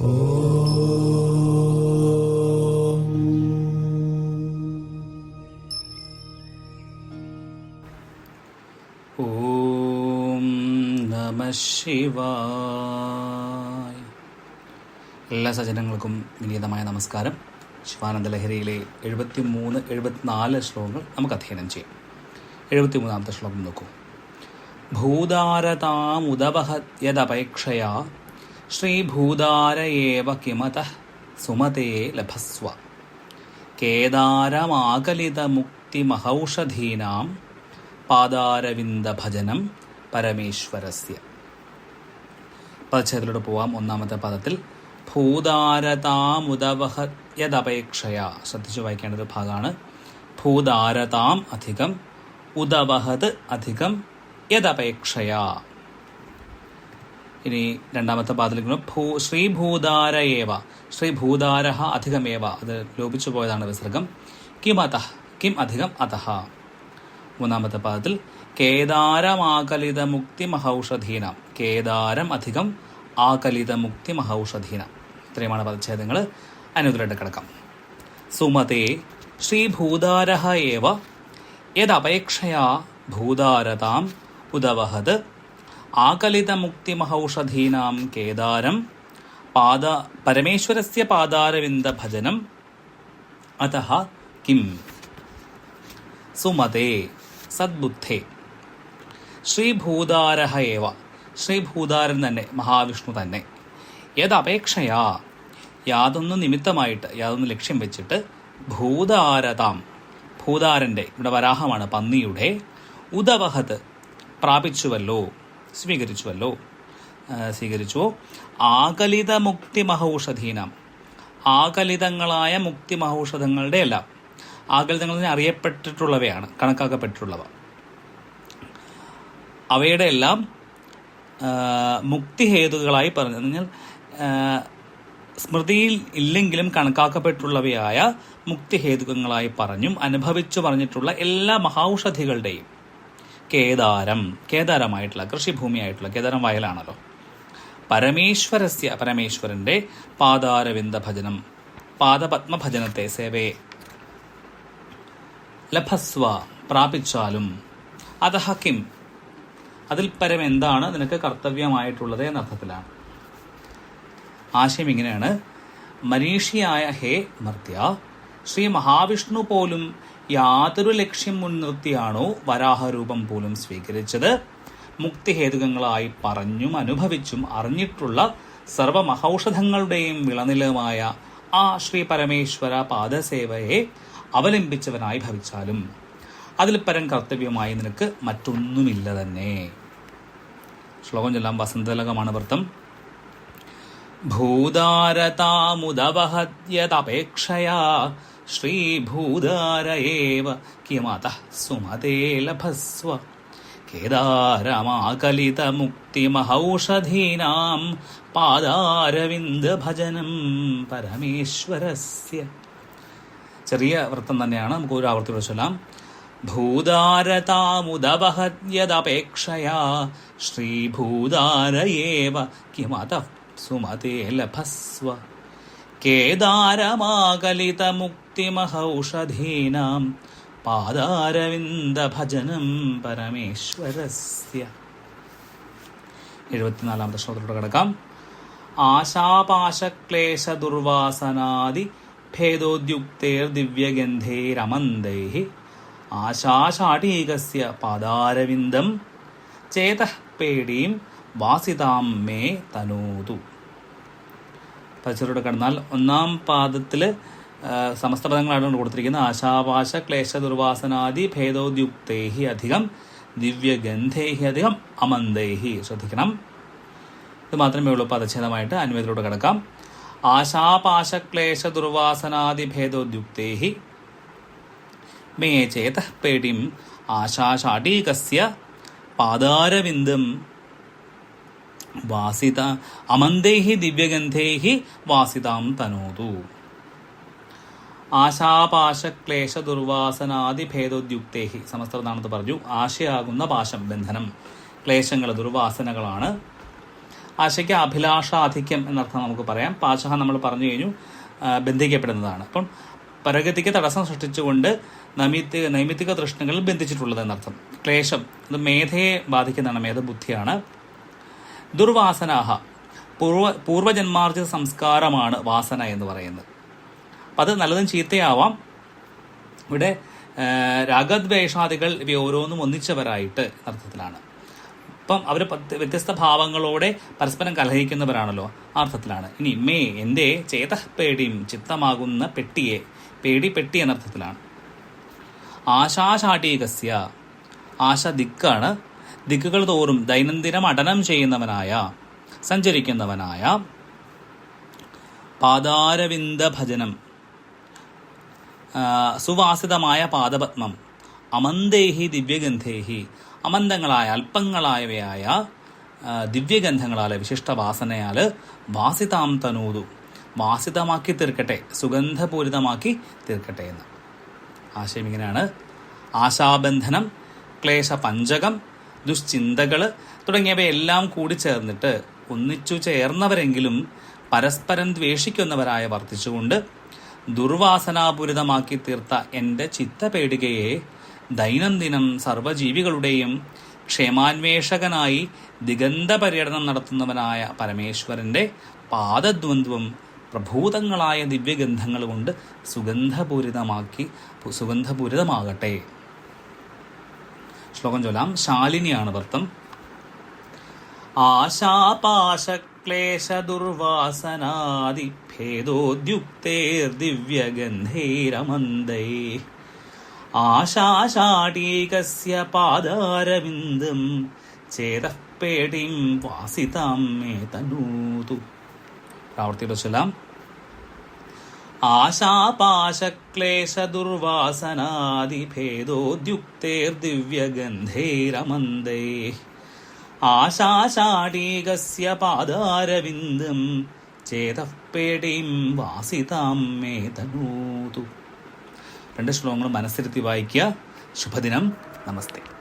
ഓം. ശിവായ. എല്ലാ സജ്ജനങ്ങൾക്കും വിനീതമായ നമസ്കാരം. ശിവാനന്ദ ലഹരിയിലെ എഴുപത്തി മൂന്ന് എഴുപത്തിനാല് ശ്ലോകങ്ങൾ നമുക്ക് അധ്യയനം ചെയ്യാം. എഴുപത്തി മൂന്നാമത്തെ ശ്ലോകം നോക്കൂ. ഭൂതാരതാമുദപഹ്യതപേക്ഷയാ ഏവ കിമത സുമതേ ലഭസ്വ. കേദാരമാകലിതമുക്തിമഹൗഷധീനാം പാദാരവിന്ദഭജനം പരമേശ്വരസ്യ. പദച്ഛേദത്തിലൂടെ പോവാം. ഒന്നാമത്തെ പദത്തിൽ ഭൂതാരതാമുദവഹയദപേക്ഷയ. ശ്രദ്ധിച്ചു വായിക്കേണ്ട ഒരു ഭാഗമാണ്. ഭൂതാരതാം അധികം ഉദവഹത് അധികം യദപേക്ഷയ. ഇനി രണ്ടാമത്തെ പാദത്തിൽ ഭൂ ശ്രീഭൂതാര ഏവ ശ്രീഭൂതാര അധികമേവ. അത് ലോപിച്ചു പോയതാണ് വിസർഗം. കിം അതഹ കിം അധികം അതഹ. മൂന്നാമത്തെ പാദത്തിൽ കേദാരമാകലിത മുക്തി മഹൌഷധീന കേദാരം അധികം ആകലിത മുക്തി മഹൌഷധീന ഇത്രയുമാണ് പദച്ഛേദങ്ങൾ അനുഗ്രഹമായിട്ട് കിടക്കാം. സുമതേ ശ്രീഭൂതാരഹ ഏവ യദപേക്ഷയാ ഭൂതാരതാം ഉദവഹത് ആകലിതമുക്തിമഹൌഷധീനാം കേദാരം പാദ പരമേശ്വരസ്യ പാദാരവിന്ദഭജനം അതഃ കിം? സുമതേ സദ്ബുദ്ധേ. ശ്രീഭൂതാരഹ ഏവ. ശ്രീഭൂതാരൻ തന്നെ മഹാവിഷ്ണു തന്നെ. യദപേക്ഷയാ. യാതൊന്ന് നിമിത്തമായിട്ട് യാതൊന്ന് ലക്ഷ്യം വെച്ചിട്ട് ഭൂതാരതാം. ഭൂതാരന്റെ ഇവിടെ വരാഹമാണ് പന്നിയുടെ ഉദവഹത് പ്രാപിച്ചുവല്ലോ. സ്വീകരിച്ചുവല്ലോ. സ്വീകരിച്ചു. ആകലിത മുക്തി മഹൌഷധീനം ആകലിതങ്ങളായ മുക്തി മഹൌഷധങ്ങളുടെ എല്ലാം ആകലിതങ്ങൾ അറിയപ്പെട്ടിട്ടുള്ളവയാണ് കണക്കാക്കപ്പെട്ടിട്ടുള്ളവ. അവയുടെ എല്ലാം മുക്തിഹേതുകളായി പറഞ്ഞു കഴിഞ്ഞാൽ സ്മൃതിയിൽ ഇല്ലെങ്കിലും കണക്കാക്കപ്പെട്ടുള്ളവയായ മുക്തിഹേതുകങ്ങളായി പറഞ്ഞും അനുഭവിച്ചു പറഞ്ഞിട്ടുള്ള എല്ലാ മഹൌഷധികളുടെയും കേദാരം കേദാരമായിട്ടുള്ള കൃഷിഭൂമിയായിട്ടുള്ള കേദാരം വയലാണല്ലോ. പരമേശ്വരസ്യ പരമേശ്വരന്റെ പാദാരവിന്ദ ഭജനം പാദപത്മഭജനത്തെ സേവയെ ലഭസ്വ പ്രാപിച്ചാലും അതഹ കിം? അതിൽ പരം എന്താണ് നിനക്ക് കർത്തവ്യമായിട്ടുള്ളത് എന്ന അർത്ഥത്തിലാണ് ആശയം ഇങ്ങനെയാണ്. മനീഷിയായ ഹേ മർത്യ ശ്രീ മഹാവിഷ്ണു പോലും യാതൊരു ലക്ഷ്യം മുൻനിർത്തിയാണോ വരാഹരൂപം പോലും സ്വീകരിച്ചത്? മുക്തിഹേതുകങ്ങളായി പറഞ്ഞും അനുഭവിച്ചും അറിഞ്ഞിട്ടുള്ള സർവമഹൌഷധങ്ങളുടെയും വിളനിലമായ ആ ശ്രീ പരമേശ്വര പാദസേവയെ അവലംബിച്ചവനായി ഭവിച്ചാലും അതിൽ പരം കർത്തവ്യമായി നിനക്ക് മറ്റൊന്നുമില്ല തന്നെ. ശ്ലോകം ചൊല്ലാം വസന്തലകമാണ് വൃത്തം. ഭൂതാരതാമുദവഹദ്യതപേക്ഷയാ ശ്രീഭൂതാര ഏവ കിമതഃ സുമതേ ലഭസ്വ. കേദാരമാകലിതമുക്തിമഹൌഷധീനാം പാദാരവിന്ദഭജനം പരമേശ്വരസ്യ. ചെറിയ വൃത്തം തന്നെയാണ് നമുക്ക് ഒരു ആവർത്തിയോട് ചൊല്ലാം ഭൂതാരതാമുദവഹദ്യതപേക്ഷയാ ശ്രീഭൂതാര ഏവ കിമതഃ സുമതേ ലഭസ്വ. കേദാരമാകലിതമുക്തിമഹൌഷധീനാം പാദാരവിന്ദഭജനം പരമേശ്വരസ്യ എഴുപത്തിനാലാമത്തെ ശ്ലോകത്തിലൂടെ കിടക്കാം. ആശാപാശക്ലേശ ദുർവാസനാദി ഭേദോദ്യുക്തേർ ദിവ്യഗന്ധേരമന്ദൈ ആശാശാടീകസ്യ പാദാരവിന്ദം ചേതഃ പേടീം വാസിതാം മേ തനോതു। പച്ചറോട് കടന്നാൽ ഒന്നാം പാദത്തിൽ സമസ്ത പദങ്ങളാണ് കൊടുത്തിരിക്കുന്നത്. ആശാപാശ ക്ലേശ ദുർവാസനാദി ഭേദോദ്യുക്തേഹി അധികം ദിവ്യഗന്ധേഹി അധികം അമന്തേഹി ശ്രദ്ധിക്കണം. ഇത് മാത്രമേ ഉള്ളൂ പദച്ഛേദമായിട്ട് അനുവേദത്തിലൂടെ കിടക്കാം. ആശാപാശ ക്ലേശ ദുർവാസനാദി ഭേദോദ്യുക്തേഹി. മേ ചേത പേടിം ആശാഷാടീകസ്യ പാദാരവിന്ദം വാസിത അമന്തേഹി ദിവ്യഗന്ധേഹി വാസിതാം തനോതു. ആശാപാശക്ലേശ ദുർവാസനാദി ഭേദോദ്യുക്തേഹി സമസ്തനാണെന്ന് പറഞ്ഞു ആശയാകുന്ന പാശം ബന്ധനം ക്ലേശങ്ങൾ ദുർവാസനകളാണ്. ആശയ്ക്ക് അഭിലാഷാധിക്യം എന്നർത്ഥം നമുക്ക് പറയാം. പാശ നമ്മൾ പറഞ്ഞു കഴിഞ്ഞു ബന്ധിക്കപ്പെടുന്നതാണ്. അപ്പം പരഗതിക്ക് തടസ്സം സൃഷ്ടിച്ചുകൊണ്ട് നൈമിത്തിക നൈമിത്തിക തൃഷ്ണകൾ ബന്ധിച്ചിട്ടുള്ളത് എന്നർത്ഥം. ക്ലേശം അത് മേധയെ ബാധിക്കുന്നതാണ് മേധബുദ്ധിയാണ്. ദുർവാസനാഹ. പൂർവ പൂർവജന്മാർജിത സംസ്കാരമാണ് വാസന എന്ന് പറയുന്നത്. അപ്പം അത് നല്ലതും ചീത്തയാവാം. ഇവിടെ രാഗദ്വേഷാദികൾ ഇവ ഓരോന്നും ഒന്നിച്ചവരായിട്ട് അർത്ഥത്തിലാണ്. അപ്പം അവർ വ്യത്യസ്ത ഭാവങ്ങളോടെ പരസ്പരം കലഹിക്കുന്നവരാണല്ലോ ആ അർത്ഥത്തിലാണ്. ഇനി മേ എന്റെ ചേതഃപേടിയും ചിത്തമാകുന്ന പെട്ടിയെ പേടി പെട്ടി എന്നർത്ഥത്തിലാണ്. ആശാശാടീകസ്യ ആശ ദിക്കാണ് ദിക്കുകൾ തോറും ദൈനംദിനം അടനം ചെയ്യുന്നവനായ സഞ്ചരിക്കുന്നവനായ പാദാരവിന്ദ ഭജനം സുവാസിതമായ പാദപത്മം അമന്തേഹി ദിവ്യഗന്ധേഹി അമന്തങ്ങളായ അല്പങ്ങളായവയായ ദിവ്യഗന്ധങ്ങളാൽ വിശിഷ്ട വാസനയാൽ വാസിതാം തനൂതു. വാസിതമാക്കി തീർക്കട്ടെ സുഗന്ധപൂരിതമാക്കി തീർക്കട്ടെ എന്ന്. ആശയം ഇങ്ങനെയാണ്. ആശാബന്ധനം ക്ലേശ പഞ്ചകം ദുശ്ചിന്തകൾ തുടങ്ങിയവയെല്ലാം കൂടി ചേർന്നിട്ട് ഒന്നിച്ചു ചേർന്നവരെങ്കിലും പരസ്പരം ദ്വേഷിക്കുന്നവരായ വർദ്ധിച്ചുകൊണ്ട് ദുർവാസനാപൂരിതമാക്കി തീർത്ത എന്റെ ചിത്തപേടികയെ ദൈനംദിനം സർവജീവികളുടെയും ക്ഷേമാന്വേഷകനായി ദിഗന്ധ പര്യടനം നടത്തുന്നവനായ പരമേശ്വരന്റെ പാദദ്വന്ദ്വം പ്രഭൂതങ്ങളായ ദിവ്യഗന്ധങ്ങൾ കൊണ്ട് സുഗന്ധപൂരിതമാക്കി സുഗന്ധപൂരിതമാകട്ടെ. ശ്ലോകം ചൊല്ലാം. ശാലിനിയാണ് വൃത്തം. ആശാപാശക്ലേശദുർവാസനാദിഭേദോദ്യുക്തേർദിവ്യഗന്ധൈരമന്ദൈ ആശാശാടീകസ്യ പാദാരവിന്ദം. ചേതഃ പേടിം വാസിതാം മേ തനൂതു പ്രാവർത്തിയുടെ ചൊല്ലാം. ആശാപാശക്ലേശദുർവാസനാദിഭേദോദ്യുക്തേർദിവ്യഗന്ധൈരമന്ദൈ ആശാശാടീകസ്യ പാദാരവിന്ദം ചേതഃ പേടിം വാസിതാം മേ രണ്ട് ശ്ലോകങ്ങൾ മനസ്സിരുത്തി വായിക്കുക. ശുഭദിനം. നമസ്തേ.